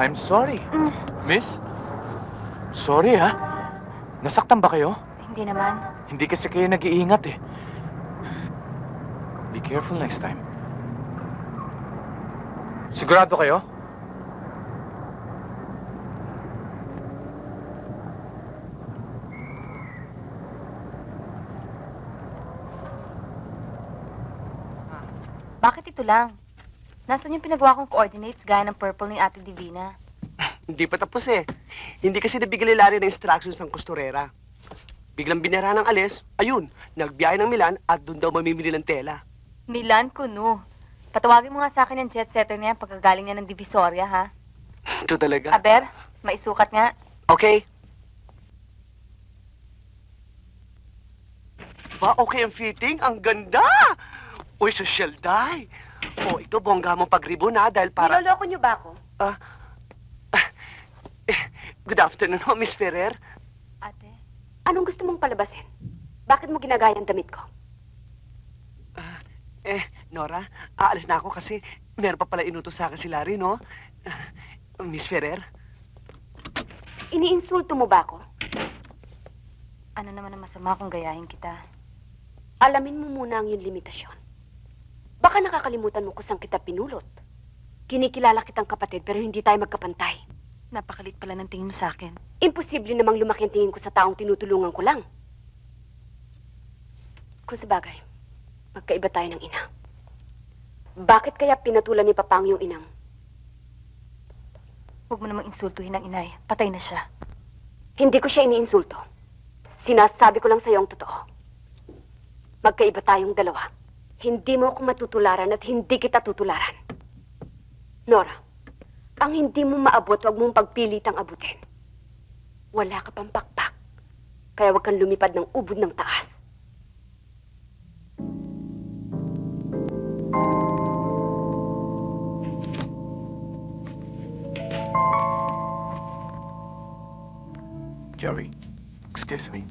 I'm sorry. Mm, Miss? Sorry ha. Nasaktan ba kayo? hindi naman. Hindi kasi kayo nag-iingat eh. Be careful next time. Sigurado kayo? Bakit ito lang? Nasaan yung pinagawa kong coordinates gaya ng purple ni Ate Divina? Hindi pa tapos eh. Hindi kasi Larry ng instructions ng kusturera. Biglang binara ng alis, ayun, nagbiyahe ng Milan at doon daw mamimili ng tela. Milan Kuno. Patawagin mo nga sa akin yung jet setter niya pagkagaling niya ng Divisoria, ha? Ito talaga. Aber, maisukat nga. Okay. Ba, okay ang fitting? Ang ganda! Uy, social die. Oh, ito bongga mong pagribon ha, dahil para... Niloloko niyo ba ako? Good afternoon ho, Miss Ferrer. Ate? Anong gusto mong palabasin? Bakit mo ginagaya ang damit ko? Eh, Nora, aalis na ako kasi meron pa pala inutos sa akin si Larry, no? Miss Ferrer? Iniinsulto mo ba ako? Ano naman ang masama kung gayahin kita? Alamin mo muna ang iyong limitasyon. Baka nakakalimutan mo kung saan kita pinulot. Kinikilala kitang kapatid pero hindi tayo magkapantay. Napakalit pala ng tingin mo sa akin. Imposible namang lumaki ang tingin ko sa taong tinutulungan ko lang. Kung sa bagay, magkaiba tayo ng ina. Bakit kaya pinatulan ni Papang yung inang? Huwag mo namang insultuhin ang inay. Patay na siya. Hindi ko siya iniinsulto. Sinasabi ko lang sa ang totoo. Magkaiba tayong dalawa. Hindi mo ako matutularan at hindi kita tutularan. Nora, ang hindi mo maabot, wag mong pagpilitang abutin. Wala ka pang pakpak. Kaya wag kang lumipad ng ubod ng taas. Jerry, excuse me.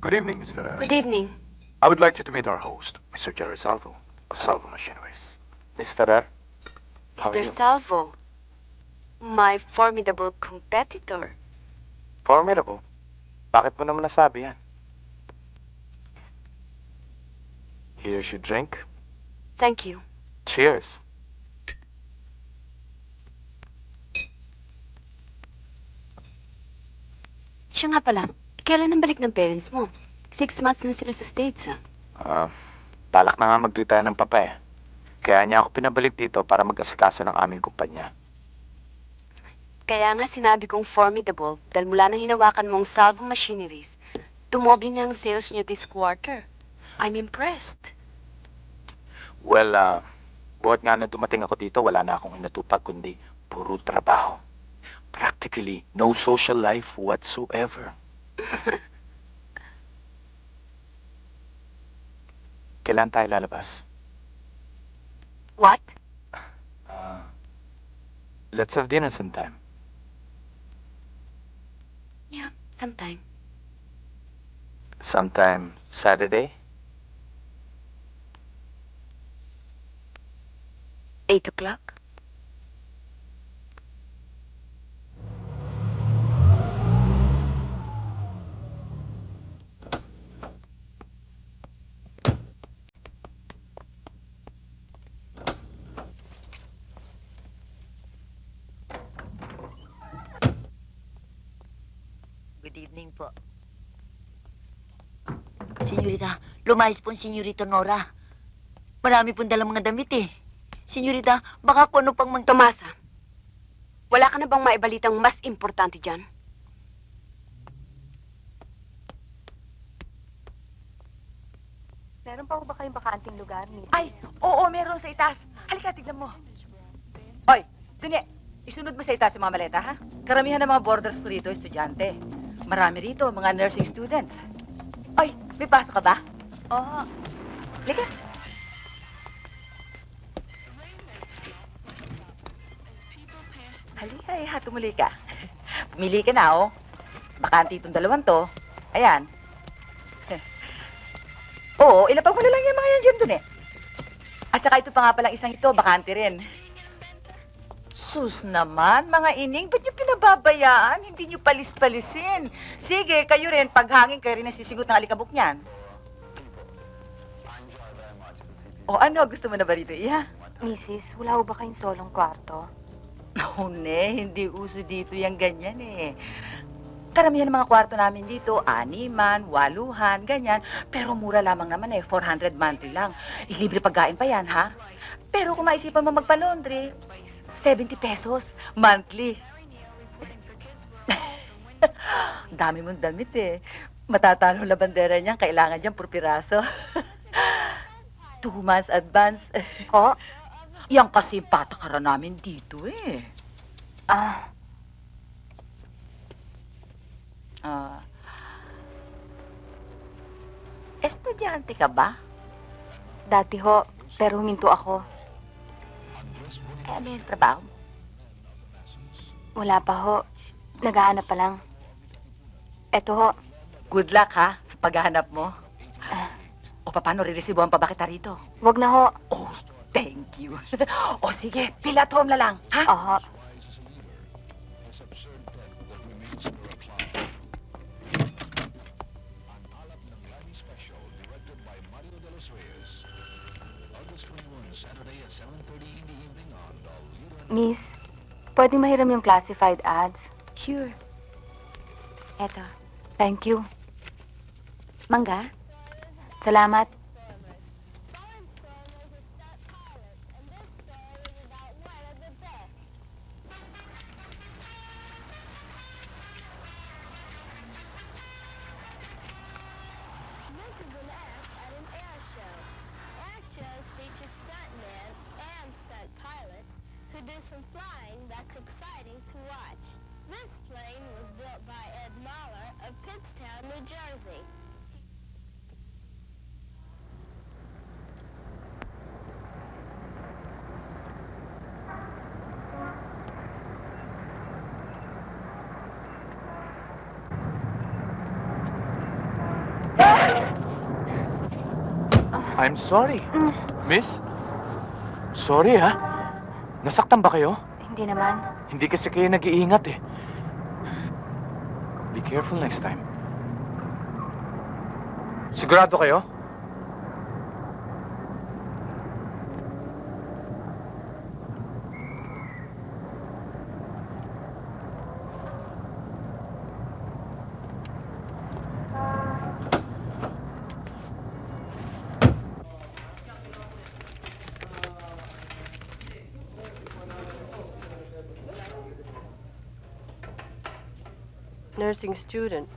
Good evening, Miss Ferrer. Good evening. I would like you to meet our host, Mr. Jerry Salvo of Salvo Machineries. Miss Ferrer? How are Mr. Salvo, my formidable competitor. Formidable. Bakit mo naman nasabi yan? Here's your drink. Thank you. Cheers. Siya nga pala, kailan ang balik ng parents mo? Six months na sila sa States, ah. Ah, balak na nga mag-retire ng papa eh. Kaya niya ako pinabalik dito para mag-asikaso ng aming kumpanya. Kaya nga sinabi kong formidable dahil mula nang hinawakan mong salvo machineries, tumoble na ang sales niyo this quarter. I'm impressed. Well, ah, buhat nga na dumating ako dito, wala na akong inatupag kundi puro trabaho. Practically, no social life whatsoever. Kailan tayo lalabas? What? Ah, let's have dinner sometime. Yeah, sometime. Sometime Saturday? Eight o'clock? Evening po. Senyorita, lumayas po ang senyorita Nora. Marami pong dalang mga damit eh. Senyorita, baka kung ano pang mang... Tomasa, wala ka na bang maibalitang mas importante dyan? Meron pa ba kayong bakanting lugar, miss? Ay, oo, meron sa itaas. Halika, tignan mo. Hoy, Dune, isunod mo sa itaas yung mga maleta, ha? Karamihan ng mga borders ko rito, estudyante. Marami rito, mga nursing students. Ay, may pasok ka ba? Oo. Halika. Halika, eh, ha, tumuli ka. Pumili ka na, oh. Bakante itong dalawang to. Ayan. Oo, ilapag mo na lang yung mga yan dyan dun eh. At saka ito pa nga palang isang ito, bakante rin. Sus naman, mga ining, ba't niyo pinababayaan? Hindi niyo palis-palisin. Sige, kayo rin, paghangin kayo rin nasisigot ng alikabok niyan. O ano, gusto mo na ba rito, Iha? Mrs., wala ho ba kayong solong kwarto? Oh, ne, hindi uso dito yung ganyan eh. Karamihan ng mga kwarto namin dito, animan, waluhan, ganyan. Pero mura lamang naman eh, 400 monthly lang. Ilibre pagkain pa yan, ha? Pero kung maisipan mo magpa-laundry, 70 pesos monthly. Dami mong damit eh. Matatalo la bandera niyan, kailangan diyan pur piraso. Two months advance. Ho? Yan kasi yung patakaran namin dito eh. Ah, Ah. estudyante ka ba? dati ho, pero huminto ako. Eh, ano yung trabaho? Wala pa ho. Naghahanap pa lang. Eto ho, Good luck ha, sa paghahanap mo. O paano, riresibuhan pa ba kita rito? wag na ho. Oh, thank you. o sige, pila at home na lang, ha? Oho. Miss, pwede mahiram yung classified ads? Sure. Eto, Thank you. mangga? Salamat. Pittstown, New Jersey. I'm sorry. Miss? Sorry ha. Nasaktan ba kayo? Hindi naman. Hindi kasi kayo nag-iingat eh. Careful next time. Sigurado kayo? Nursing student.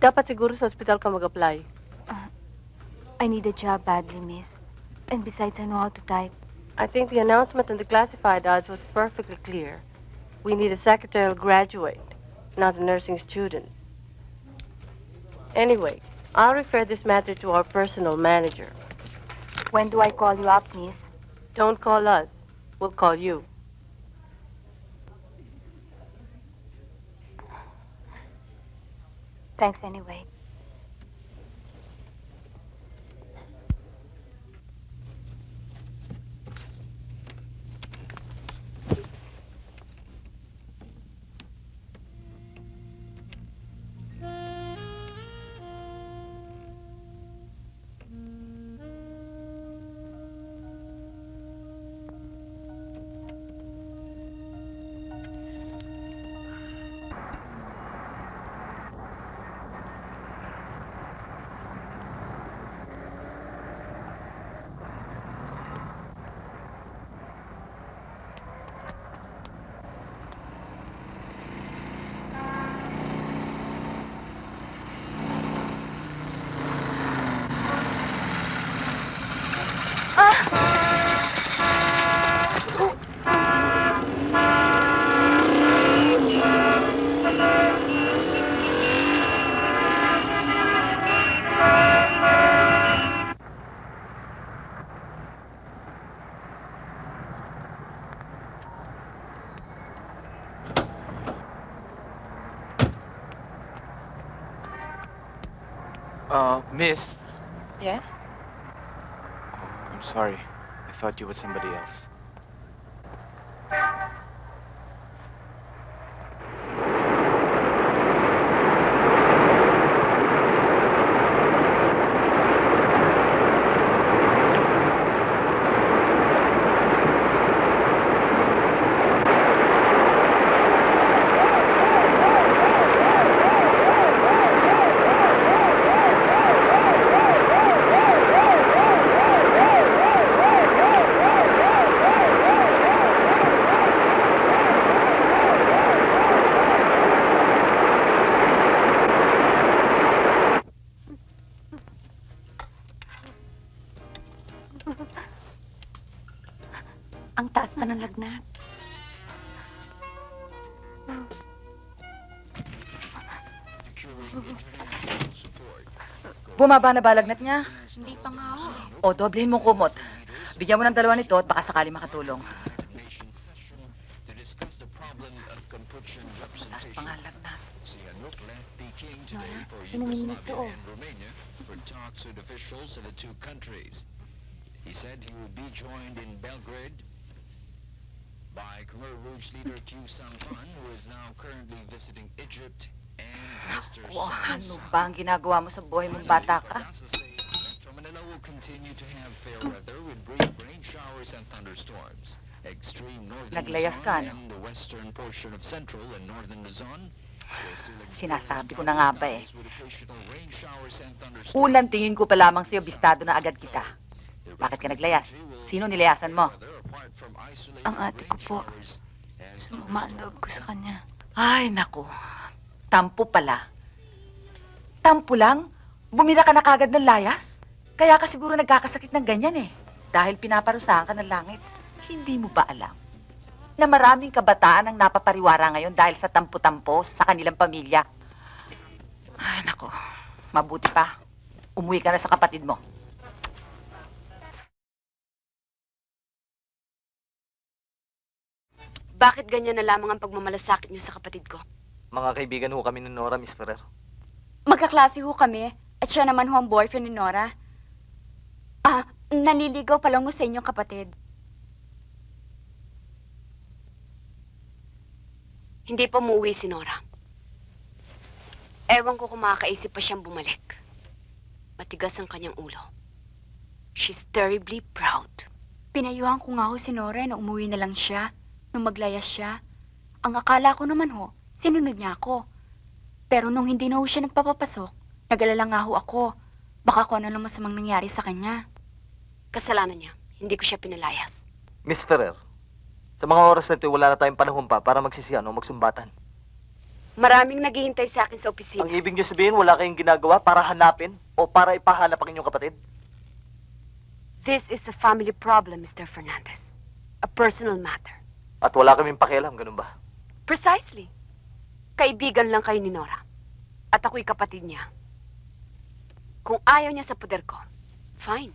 Dapat siguro sa ospital ka mag-apply. Ah, I need a job badly, miss. And besides, I know how to type. I think the announcement in the classified ads was perfectly clear. We need a secretarial graduate, not a nursing student. Anyway, I'll refer this matter to our personal manager. When do I call you up, miss? Don't call us. We'll call you. Thanks anyway. Miss, Yes? I'm sorry. I thought you were somebody else. Bumaba na ba lagnat niya? Hindi pa nga ho. O, doblehin mo kumot. Bigyan mo ng dalawa nito at baka sakali makatulong. Taas pa nga lagnat. Inumin mo ito, oh. He said he will be joined in Belgrade by Khmer Rouge leader Q Sampan, who is now currently visiting Egypt, Sam ano ba ang ginagawa mo sa buhay mong bata ka? Naglayas ka, Luzon no? and the western portion of central and northern Luzon will still experience Sinasabi ko na nga ba eh. Unang tingin ko pa lamang sa'yo, bistado na agad kita. Bakit ka naglayas? Sino nilayasan mo? Ang ate ko po. Sumama ang loob ko sa kanya. Ay, naku. Tampo pala. Tampo lang? Bumira ka na kagad ng layas? Kaya ka siguro nagkakasakit ng ganyan eh. Dahil pinaparusahan ka ng langit. Hindi mo ba alam? Na maraming kabataan ang napapariwara ngayon dahil sa tampo-tampo sa kanilang pamilya. Ay, naku. Mabuti pa. Umuwi ka na sa kapatid mo. Bakit ganyan na lamang ang pagmamalasakit niyo sa kapatid ko? Mga kaibigan ho kami ni Nora, Miss Ferrer. Magkaklase ho kami, at siya naman ho ang boyfriend ni Nora. Ah, naliligaw pa lang ho sa inyong kapatid. Hindi pa umuwi si Nora. Ewan ko kung makakaisip pa siyang bumalik. Matigas ang kanyang ulo. She's terribly proud. Pinayuhan ko nga ho si Nora na umuwi na lang siya nung maglayas siya. Ang akala ko naman ho, sinunod niya ako. Pero nung hindi na ho siya nagpapapasok, nag-alala nga ho ako. Baka kung ano lang masamang nangyari sa kanya. Kasalanan niya. Hindi ko siya pinalayas. Miss Ferrer, sa mga oras na ito, wala na tayong panahon pa para magsisiyan o magsumbatan. Maraming naghihintay sa akin sa opisina. Ang ibig niyo sabihin, wala kayong ginagawa para hanapin o para ipahanap ang inyong kapatid? This is a family problem, Mr. Fernandez. A personal matter. At wala kaming pakialam, ganun ba? Precisely. Kaibigan lang kayo ni Nora. At ako'y kapatid niya. Kung ayaw niya sa poder ko, fine.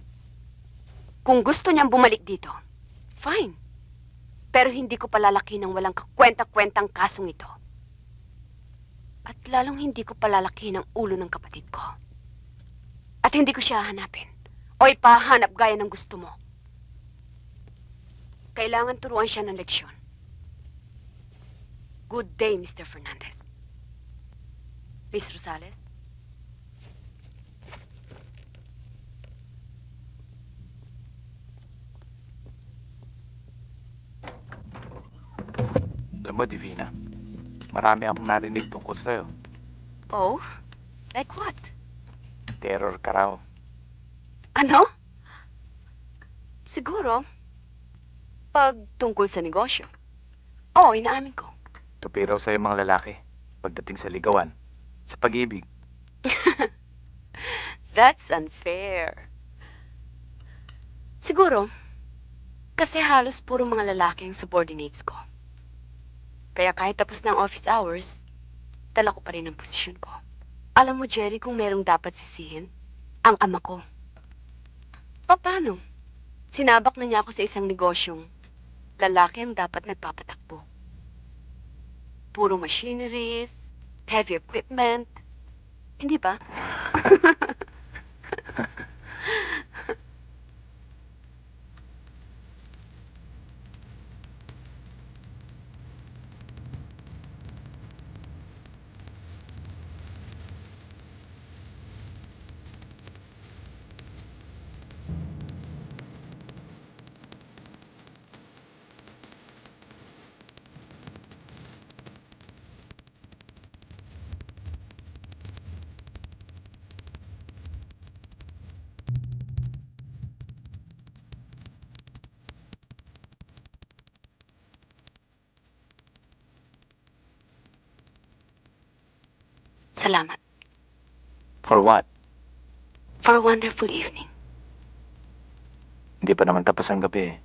Kung gusto niyang bumalik dito, fine. Pero hindi ko palalaki ng walang kakwenta-kwentang kasong ito. At lalong hindi ko palalaki ng ulo ng kapatid ko. At hindi ko siya hanapin o ipahanap gaya ng gusto mo. Kailangan turuan siya ng leksyon. Good day, Mr. Fernandez. Miss Rosales? Alam mo, Divina, marami akong narinig tungkol sa'yo. Oh? Like what? Terror ka raw. Ano? Siguro, pag tungkol sa negosyo. Oo, inaamin ko. Tupi raw sa'yo mga lalaki pagdating sa ligawan, sa pag-ibig. That's unfair. Siguro, kasi halos puro mga lalaki ang subordinates ko. Kaya kahit tapos na ang office hours, dala ko pa rin ang posisyon ko. Alam mo, Jerry, kung merong dapat sisihin, ang ama ko. Paano? Sinabak na niya ako sa isang negosyong lalaki ang dapat nagpapatakbo. Puro machineries, heavy equipment. Hindi ba? Salamat. For what? For a wonderful evening. Hindi pa naman tapos ang gabi eh.